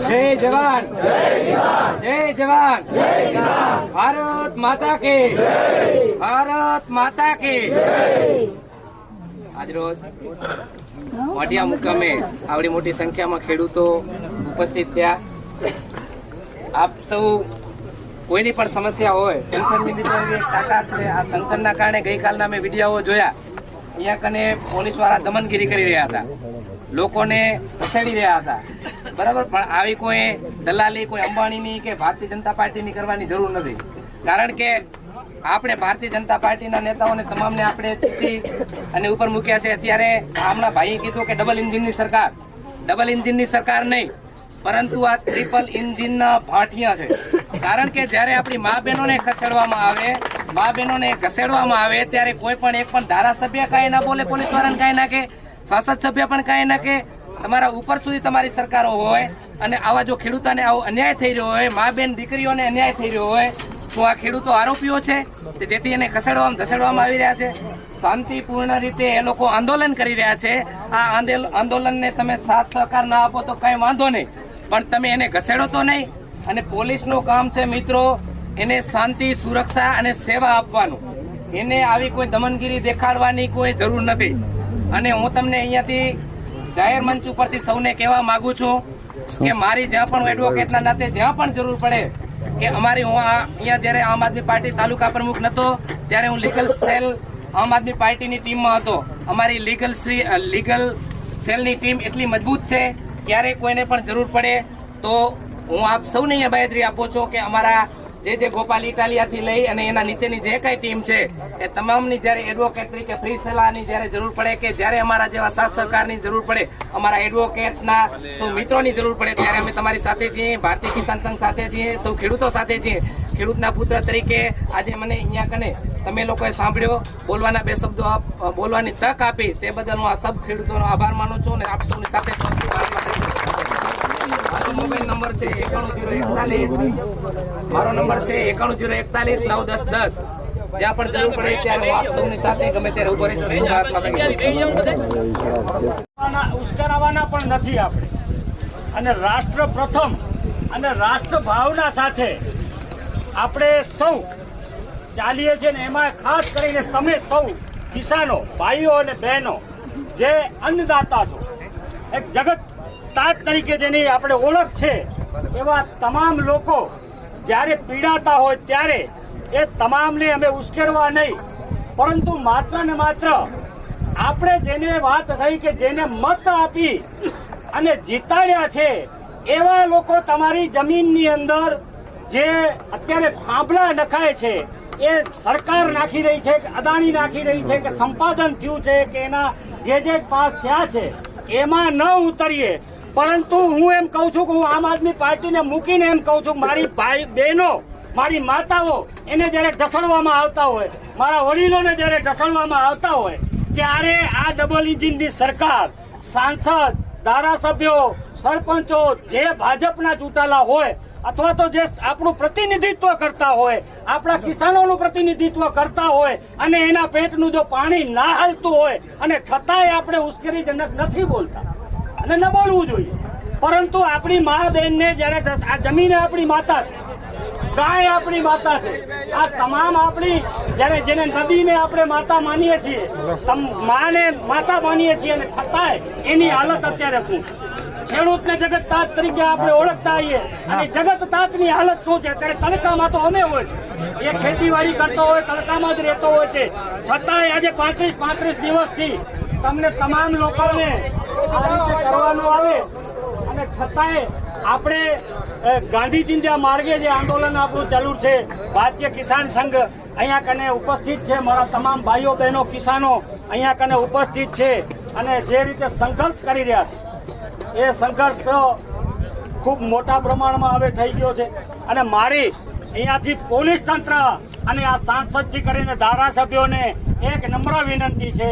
જય જવાન જય જવાન. ભારત માતા કે ભારત માતા કી આજરોજ વાડિયા મુકામે આવડી મોટી સંખ્યામાં ખેડૂતો ઉપસ્થિત થયા આપ સૌ કોઈની પણ સમસ્યા હોય લીધે તાકાત છે આ સંતનના કારણે ગઈકાલના મેં વીડિયો જોયા અહીંયા કને પોલીસવાળા દમનગીરી કરી રહ્યા હતા લોકોને ખસેડી રહ્યા હતા. બરાબર? પણ આવી કોઈ દલાલી, કોઈ અંબાણીની કે ભારતીય જનતા પાર્ટીની કરવાની જરૂર નથી. કારણ કે આપણે ભારતીય જનતા પાર્ટીના નેતાઓને તમામને આપણે ચૂંટી અને ઉપર મૂક્યા છે. અત્યારે હમણાં ભાઈએ કીધું કે ડબલ ઇન્જિનની સરકાર. ડબલ ઇન્જિનની સરકાર નહીં, પરંતુ આ ટ્રિપલ ઇન્જિનના ભાઠિયા છે. કારણ કે જ્યારે આપણી મા બહેનોને ખસેડવામાં આવે, મા બહેનોને ઘસેડવામાં આવે, ત્યારે કોઈ પણ એક પણ ધારાસભ્ય કાંઈ ના બોલે પોલીસ વાળાને કાંઈ ના કે સંસદ સભ્ય પણ કાંઈ ના કે તમારા ઉપર સુધી તમારી સરકારો હોય અને આવા જો ખેડૂતોને આવો અન્યાય થઈ રહ્યો હોય, મા બેન દીકરીઓને અન્યાય થઈ રહ્યો હોય, તો આ ખેડૂતો આરોપીઓ છે જેથી એને ખસેડવામાં, ધસેડવામાં આવી રહ્યા છે. શાંતિપૂર્ણ રીતે એ લોકો આંદોલન કરી રહ્યા છે. આ આંદોલનને તમે સાથ સહકાર ના આપો તો કાંઈ વાંધો નહીં. પણ તમે એને ઘસેડો તો નહીં અને પોલીસનું કામ છે મિત્રો, એને શાંતિ, સુરક્ષા અને સેવા આપવાનું. એને આવી કોઈ દમનગીરી દેખાડવાની કોઈ જરૂર નથી. અને હું તમને અહીંયાથી જાહેર મંચ ઉપરથી સૌને કહેવા માંગુ છું કે મારી જ્યાં પણ એડવોકેટના નાતે જ્યાં પણ જરૂર પડે કે અમારી હું આ અહીંયા જ્યારે આમ આદમી પાર્ટી તાલુકા પ્રમુખ નહોતો ત્યારે હું લીગલ સેલ આમ આદમી પાર્ટીની ટીમમાં હતો. અમારી લીગલ લીગલ સેલની ટીમ એટલી મજબૂત છે ક્યારેય કોઈને પણ જરૂર પડે તો હું આપ સૌને અહીંયા બાયદરી આપું છું કે અમારા જે જે ગોપાલ ઇટાલિયાથી લઈ અને એના નીચેની જે કઈ ટીમ છે, એ તમામની જ્યારે એડવોકેટ તરીકે ફ્રી સલાહની જ્યારે જરૂર પડે કે જ્યારે અમારા જેવા સાથ સહકારની જરૂર પડે, અમારા એડવોકેટના સૌ મિત્રોની જરૂર પડે, ત્યારે અમે તમારી સાથે છીએ, ભારતીય કિસાન સંઘ સાથે છીએ, સૌ ખેડૂતો સાથે છીએ ખેડૂતના પુત્ર તરીકે આજે મને અહીંયા કને તમે લોકોએ સાંભળ્યો, બોલવાના બે શબ્દો આપ- બોલવાની તક આપી, તે બદલ હું આ સબ ખેડૂતોનો આભાર માનું છું અને આપ સૌની સાથે. મારો નંબર છે એકાણું જીરો એકતાલીસ. મારો નંબર છે એકાણું જીરો એકતાલીસ, નવ દસ દસ. જ્યાં પણ જરૂર પડે ત્યારે હું આપ સૌની સાથે ગમે ત્યારે ઊભો રહીશ ઉશ્કેરાવાના પણ નથી આપણે. અને રાષ્ટ્ર પ્રથમ અને રાષ્ટ્ર ભાવના સાથે આપણે સૌ ચાલીએ છીએ ને એમાં ખાસ કરીને તમે સૌ કિસાનો, ભાઈઓ અને બહેનો, જે અન્નદાતા છો, એક જગત તાજ તરીકે જેની આપણે ઓળખ છે, એવા તમામ લોકો જ્યારે પીડાતા હોય ત્યારે એ તમામને અમે ઉશ્કેરવા નહીં. પરંતુ માત્ર ને માત્ર આપણે જેને વાત થઈ કે જેને મત આપી અને જીતાડ્યા છે, એવા લોકો તમારી જમીનની અંદર જે અત્યારે થાંભલા નખાય છે, એ સરકાર નાખી રહી છે, કે અદાણી નાખી રહી છે, કે સંપાદન થયું છે, કે એના ગેજેટ પાસ થયા છે, એમાં ન ઉતરીએ. પરંતુ હું એમ કહું છું કે હું આમ આદમી પાર્ટીને મૂકીને એમ કહું છું, મારી ભાઈ બહેનો, મારી માતાઓ એને જ્યારે ઢસડવામાં આવતા હોય, મારા વડીલોને જ્યારે ઢસડવામાં આવતા હોય, ત્યારે આ ડબલ ઇન્જિનની સરકાર, સાંસદ, ધારાસભ્યો, સરપંચો જે ભાજપના ચૂંટાયેલા હોય, અથવા તો જે આપણું પ્રતિનિધિત્વ કરતા હોય, આપણા કિસાનોનું પ્રતિનિધિત્વ કરતા હોય, અને એના પેટનું જો પાણી ના હાલતું હોય, અને છતાંય આપણે ઉશ્કેરીજનક નથી બોલતા. અને ન બોલવું જોઈએ. પરંતુ આપણી મા બહેનને જ્યારે આ જમીન આપણી માતા છે ગાય આપણી માતા છે આ તમામ આપણી જ્યારે જેને નદીને આપણે માતા માનીએ છીએ માને માતા માનીએ છીએ અને છતાંય એની હાલત અત્યારે શું? ખેડૂતને જગત તાત તરીકે આપણે ઓળખતા આવીએ અને જગત તાતની હાલત શું છે? ત્યારે તડકામાં તો અમે હોય છે. એ ખેતીવાડી કરતો હોય તડકામાં જ રહેતો હોય છે. છતાંય આજે પાંત્રીસ પાંત્રીસ દિવસથી તમને તમામ લોકોને કરવાનું આવે અને છતાંય આપણે ગાંધીજી ગાંધી માર્ગે જે આંદોલન આપણું ચાલુ છે, ભારતીય કિસાન સંઘ અહીંયા કને ઉપસ્થિત છે, મારા તમામ ભાઈઓ, બહેનો, કિસાનો અહીંયા કને ઉપસ્થિત છે અને જે રીતે સંઘર્ષ કરી રહ્યા છે, એ સંઘર્ષ ખૂબ મોટા પ્રમાણમાં હવે થઈ ગયો છે અને મારી અહીંયાથી પોલીસ તંત્ર અને આ સાંસદથી કરીને ધારાસભ્યોને એક નમ્ર વિનંતી છે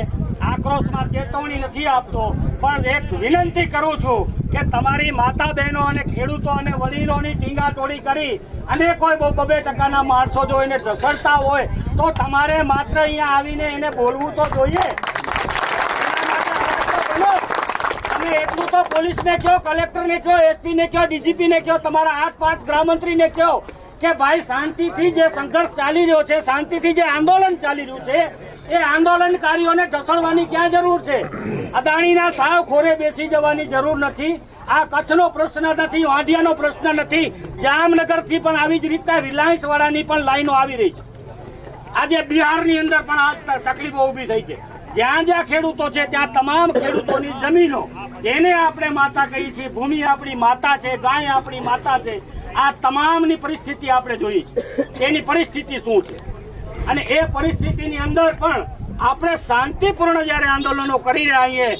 આક્રોશમાં ચેતવણી નથી આપતો, પણ એક વિનંતી કરું છું કે તમારી માતા બહેનો અને ખેડૂતો અને વડીલોની ટીંગાટોળી કરી અને કોઈ બહુ બબે ટકાના માણસો જો એને ઢસડતા હોય, તો તમારે માત્ર અહીંયા આવીને એને બોલવું તો જોઈએ. એટલું તો પોલીસને કહો, કલેક્ટરને કહો, એસપીને કહો, ડીજીપીને કહો, તમારા આઠ પાંચ ગૃહમંત્રીને કહો કે ભાઈ શાંતિથી જે સંઘર્ષ ચાલી રહ્યો છે, શાંતિથી જે આંદોલન ચાલી રહ્યું છે એ આંદોલનકારીઓને ઢસડવાની ક્યાં જરૂર છે? અદાણીના સાવ ખોરે બેસી જવાની જરૂર નથી. આ કચ્છનો પ્રશ્ન નથી, વાંઢિયાનો પ્રશ્ન નથી. જામનગરથી પણ આવી જ રીતના રિલાયન્સ વાળાની પણ લાઈનો આવી રહી છે. આજે બિહારની અંદર પણ આ તકલીફો ઊભી થઈ છે. જ્યાં જ્યાં ખેડૂતો છે, ત્યાં તમામ ખેડૂતોની જમીનો જેને આપણે માતા કહીએ છીએ, ભૂમિ આપણી માતા છે, ગાય આપણી માતા છે, આ તમામની પરિસ્થિતિ આપણે જોઈ છે. એની પરિસ્થિતિ શું છે? અને એ પરિસ્થિતિની અંદર પણ આપણે શાંતિપૂર્ણ જ્યારે આંદોલનો કરી રહ્યા છીએ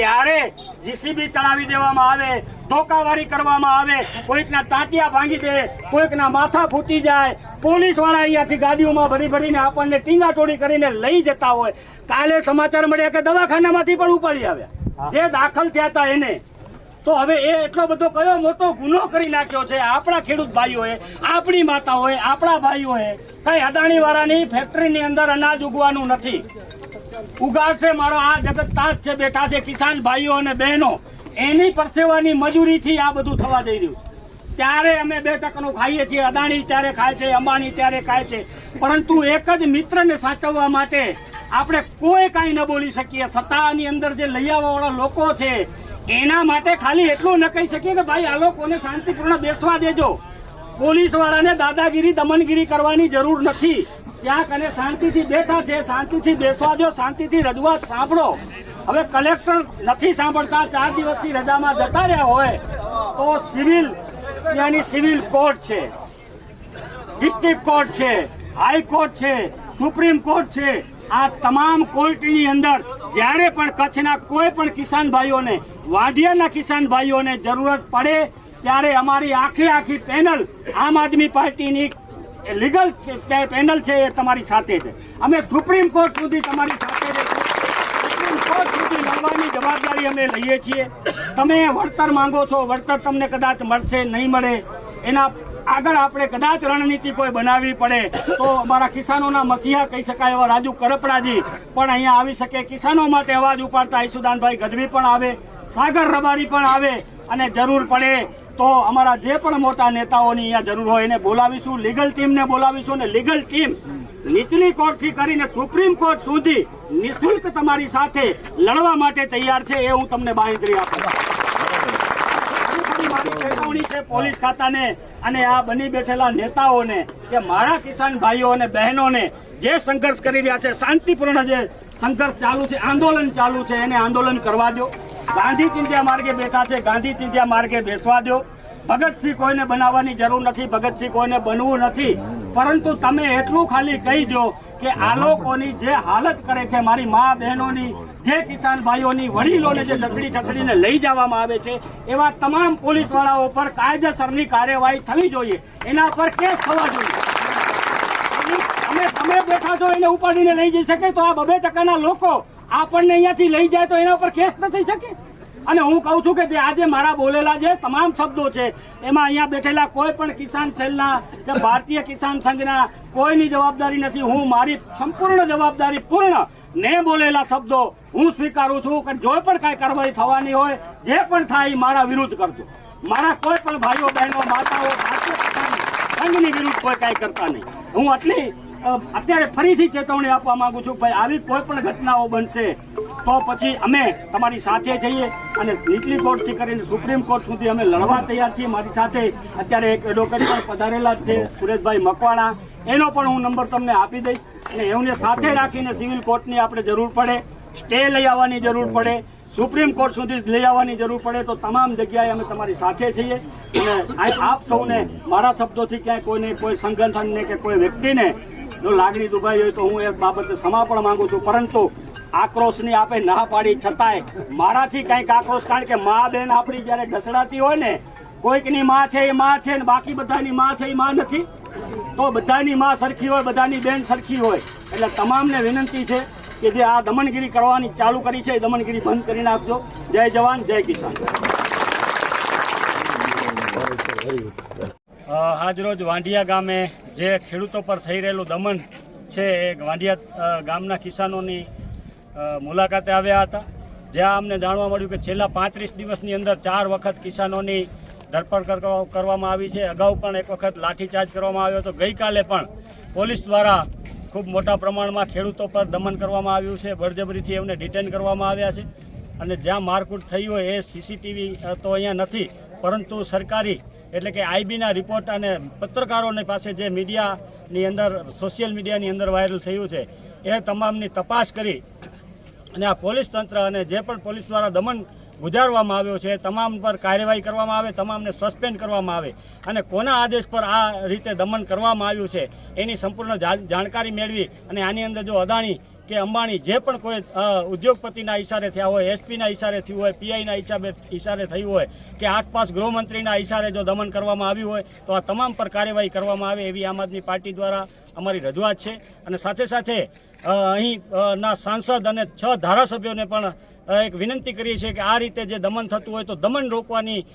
ત્યારે જીસીબી ચડાવી દેવામાં આવે ધોકાવારી કરવામાં આવે કોઈકના તાંટિયા ભાંગી દે કોઈકના માથા ફૂટી જાય પોલીસવાળા અહીંયાથી ગાડીઓમાં ભરી ભરીને આપણને ટીંગાટોળી કરીને લઈ જતા હોય. કાલે સમાચાર મળ્યા કે દવાખાનામાંથી પણ ઉપાડી આવ્યા. જે દાખલ થયા હતા એને. તો હવે એ એટલો બધો કયો મોટો ગુનો કરી નાખ્યો છે? આપણા ખેડૂત ભાઈઓએ, આપણી માતાઓએ, આપણા ભાઈઓએ કઈ અદાણી વાળાની ફેક્ટરીની અંદર અનાજ ઉગવાનું નથી. ઉગાડશે મારો આ જગત તાજ છે, બેઠા છે કિસાન ભાઈઓ અને બહેનો. એની પરસેવાની મજૂરીથી આ બધું થવા જઈ રહ્યું. ત્યારે અમે બે ટકનું ખાઈએ છીએ, અદાણી ત્યારે ખાય છે, અંબાણી ત્યારે ખાય છે. પરંતુ એક જ મિત્રને સાચવવા માટે આપણે કોઈ કાંઈ ન બોલી શકીએ. સત્તાની અંદર જે લઈ આવવાવાળા લોકો છે એના માટે ખાલી એટલું ન કહી શકીએ કે ભાઈ આ લોકોને શાંતિપૂર્ણ બેસવા દેજો. પોલીસ વાળાને દાદાગીરી, દમનગીરી કરવાની જરૂર નથી. ત્યાં કને શાંતિથી બેઠા છે, શાંતિથી બેસવા દો, શાંતિથી રજૂઆત સાંભળો. હવે કલેક્ટર નથી સાંભળતા, ચાર દિવસથી રજામાં જતા રહ્યા હોય, તો સિવિલ, ત્યાંની સિવિલ કોર્ટ છે. ડિસ્ટ્રિક્ટ કોર્ટ છે, હાઈકોર્ટ છે, સુપ્રીમ કોર્ટ છે. આ તમામ કોર્ટની અંદર, જ્યારે પણ કચ્છના કોઈ પણ કિસાન ભાઈઓને વાઢિયાના કિસાન ભાઈઓને જરૂરત પડે ત્યારે અમારી આખી આખી પેનલ આમ આદમી પાર્ટીની લીગલ પેનલ છે એ તમારી સાથે છે. અમે સુપ્રીમ કોર્ટ સુધી તમારી સાથે સુપ્રીમ કોર્ટ સુધી લડવાની જવાબદારી અમે લઈએ છીએ. તમે વળતર માંગો છો, વળતર તમને કદાચ મળશે, નહીં મળે, એના આગળ આપણે કદાચ રણનીતિ કોઈ બનાવવી પડે, તો અમારા કિસાનોના મસીહા કહી શકાય એવા રાજુ કરપડાજી પણ અહીંયા આવી શકે. કિસાનો માટે અવાજ ઉપાડતા ઈસુદાનભાઈ ગઢવી પણ આવે. સાગર રબારી પણ આવે અને જરૂર પડે તો અમારા જે પણ મોટા નેતાઓની અહીંયા જરૂર હોય એને બોલાવીશું, લીગલ ટીમને બોલાવીશું અને લીગલ ટીમ નીચલી કોર્ટથી કરીને સુપ્રીમ કોર્ટ સુધી નિઃશુલ્ક તમારી સાથે લડવા માટે તૈયાર છે એ હું તમને બાંહેધરી આપું છે પોલીસ ખાતાને અને આ બની બેઠેલા નેતાઓને કે મારા કિસાન ભાઈઓ અને બહેનોને જે સંઘર્ષ કરી રહ્યા છે, શાંતિપૂર્ણ જે સંઘર્ષ ચાલુ છે, આંદોલન ચાલુ છે, એને આંદોલન કરવા દો. ગાંધી ચિંત્યા માર્ગે બેઠા છે. ગાંધી ચિંત્યા માર્ગે બેસવા દો. ભગતસિંહ કોઈને બનાવવાની જરૂર નથી, ભગતસિંહ કોઈને બનવું નથી. પરંતુ તમે એટલું ખાલી કહી દો કે આ લોકોની જે હાલત કરે છે, મારી મા બહેનોની, જે કિસાન ભાઈઓની, વડીલોને જે ઢસડી ઠસડીને લઈ જવામાં આવે છે, એવા તમામ પોલીસ વાળાઓ પર કાયદેસરની કાર્યવાહી થવી જોઈએ. એના પર કેસ થવા જોઈએ. તમે તમે બેઠા છો, એને ઉપાડીને લઈ જઈ શકે તો આ બબે ટકાના લોકો આપણને અહીંયાથી લઈ જાય તો એના ઉપર કેસ ન થઈ શકે? અને હું કહું છું કે જે આજે મારા બોલેલા જે તમામ શબ્દો છે, એમાં અહીંયા બેઠેલા કોઈ પણ કિસાન સેલના કે ભારતીય કિસાન સંઘના કોઈની જવાબદારી નથી. હું મારી સંપૂર્ણ જવાબદારી પૂર્ણ ને બોલેલા શબ્દો હું સ્વીકારું છું કે જો પણ કાંઈ કાર્યવાહી થવાની હોય, જે પણ થાય મારા વિરુદ્ધ કરજો. મારા કોઈ પણ ભાઈઓ, બહેનો, માતાઓ, ભારતીય કિસાન સંઘની વિરુદ્ધ કોઈ કાંઈ કરતા નહીં. હું આટલી અત્યારે ફરીથી ચેતવણી આપવા માંગુ છું ભાઈ આવી કોઈ પણ ઘટનાઓ બનશે તો પછી અમે તમારી સાથે જઈએ અને નીચલી કોર્ટથી કરીને સુપ્રીમ કોર્ટ સુધી અમે લડવા તૈયાર છીએ. મારી સાથે અત્યારે એક એડવોકેટ પણ પધારેલા છે, સુરેશભાઈ મકવાણા. એનો પણ હું નંબર તમને આપી દઈશ અને એમને સાથે રાખીને સિવિલ કોર્ટની આપણે જરૂર પડે, સ્ટે લઈ આવવાની જરૂર પડે, સુપ્રીમ કોર્ટ સુધી લઈ આવવાની જરૂર પડે તો તમામ જગ્યાએ અમે તમારી સાથે છીએ. અને આપ સૌને મારા શબ્દોથી ક્યાંય કોઈને કોઈ સંગઠનને કે કોઈ વ્યક્તિને જો લાગણી દુભાઈ હોય તો હું એ બાબતે ક્ષમા પણ માંગુ છું. પરંતુ આક્રોશની આપે ના પાડી છતાંય મારાથી કંઈક આક્રોશ, કારણ કે મા બેન આપણી જ્યારે ઢસડાતી હોય ને, કોઈકની માં છે એ માં છે ને, બાકી બધાની માં છે એ માં નથી. તો બધાની માં સરખી હોય, બધાની બેન સરખી હોય. એટલે તમામને વિનંતી છે કે જે આ દમનગીરી કરવાની ચાલુ કરી છે, એ દમનગીરી બંધ કરી નાખજો. જય જવાન, જય કિસાન. આજરોજ વાંઢિયા ગામે જે ખેડૂતો પર થઈ રહેલું દમન છે એ વાંડિયા ગામના કિસાનોની મુલાકાતે આવ્યા હતા. જ્યાં અમને જાણવા મળ્યું કે છેલ્લા પાંત્રીસ દિવસની અંદર ચાર વખત કિસાનોની ધરપકડ કરવા- કરવામાં આવી છે. અગાઉ પણ એક વખત લાઠીચાર્જ કરવામાં આવ્યો હતો. ગઈકાલે પણ પોલીસ દ્વારા ખૂબ મોટા પ્રમાણમાં ખેડૂતો પર દમન કરવામાં આવ્યું છે. બળજબરીથી એમને ડિટેન કરવામાં આવ્યા છે. અને જ્યાં મારકૂટ થઈ હોય એ સીસીટીવી તો અહીંયા નથી. પરંતુ સરકારી એટલે કે આઈબીના રિપોર્ટ અને પત્રકારોની પાસે જે મીડિયાની અંદર સોશિયલ મીડિયાની અંદર વાયરલ થયું છે, એ તમામની તપાસ કરી અને આ પોલીસ તંત્ર અને જે પણ પોલીસ દ્વારા દમન ગુજારવામાં આવ્યો છે તમામ પર કાર્યવાહી કરવામાં આવે, તમામને સસ્પેન્ડ કરવામાં આવે અને કોના આદેશ પર આ રીતે દમન કરવામાં આવ્યું છે, એની સંપૂર્ણ જાણકારી મેળવી અને આની અંદર જો અદાણી કે અંબાણી જે પણ કોઈ ઉદ્યોગપતિના ઇશારે થયા હોય, એસપીના ઇશારે થયું હોય, પીઆઈના હિસાબે ઈશારે થયું હોય, કે આઠપાસ ગૃહમંત્રીના ઈશારે જો દમન કરવામાં આવ્યું હોય, તો આ તમામ પર કાર્યવાહી કરવામાં આવે એવી આમ આદમી પાર્ટી દ્વારા અમારી રજૂઆત છે. અને સાથે સાથે અહીં ના સાંસદ અને છ ધારાસભ્યોને પણ એક વિનંતી કરીએ છીએ કે આ રીતે જે દમન થતું હોય તો દમન રોકવાની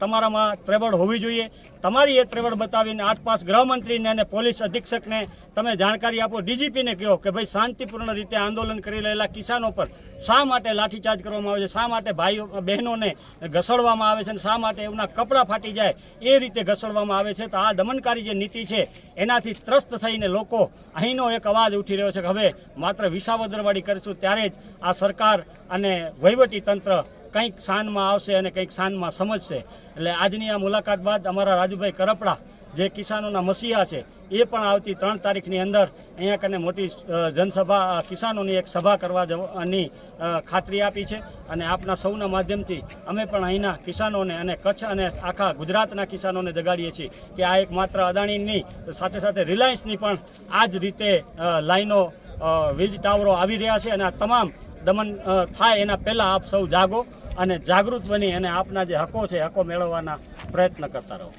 તમારામાં ત્રેવડ હોવી જોઈએ. તમારી એ ત્રેવડ બતાવીને આઠપાસ ગૃહમંત્રીને અને પોલીસ અધિક્ષકને તમે જાણકારી આપો, ડીજીપીને કહો કે ભાઈ શાંતિપૂર્ણ રીતે આંદોલન કરી રહેલા કિસાનો પર શા માટે લાઠીચાર્જ કરવામાં આવે છે, શા માટે ભાઈઓ, બહેનોને ઘસડવામાં આવે છે અને શા માટે એમના કપડાં ફાટી જાય, એ રીતે ઘસડવામાં આવે છે. તો આ દમનકારી જે નીતિ છે, એનાથી ત્રસ્ત થઈને લોકો અહીંનો એક અવાજ ઉઠી રહ્યો છે કે હવે માત્ર વિસાવદરવાળી કરીશું, ત્યારે જ આ સરકાર અને વહીવટી તંત્ર કંઈક શાનમાં આવશે અને કંઈક શાનમાં સમજશે. એટલે આજની આ મુલાકાત બાદ અમારા રાજુભાઈ કરપડા, જે કિસાનોના મસીહા છે, એ પણ આવતી ત્રણ તારીખની અંદર અહીંયા કને મોટી જનસભા કિસાનોની એક સભા કરવા જવાની ખાતરી આપી છે. અને આપના સૌના માધ્યમથી અમે પણ અહીંના કિસાનોને અને કચ્છ અને આખા ગુજરાતના કિસાનોને જગાડીએ છીએ કે આ એક માત્ર અદાણીની, સાથે સાથે રિલાયન્સની પણ આ જ રીતે લાઈનો વીજ ટાવરો આવી રહ્યા છે અને આ તમામ દમન થાય એના પહેલાં આપ સૌ જાગો અને જાગૃત બની અને આપના જે હકો છે હકો મેળવવાના પ્રયત્ન કરતા રહો.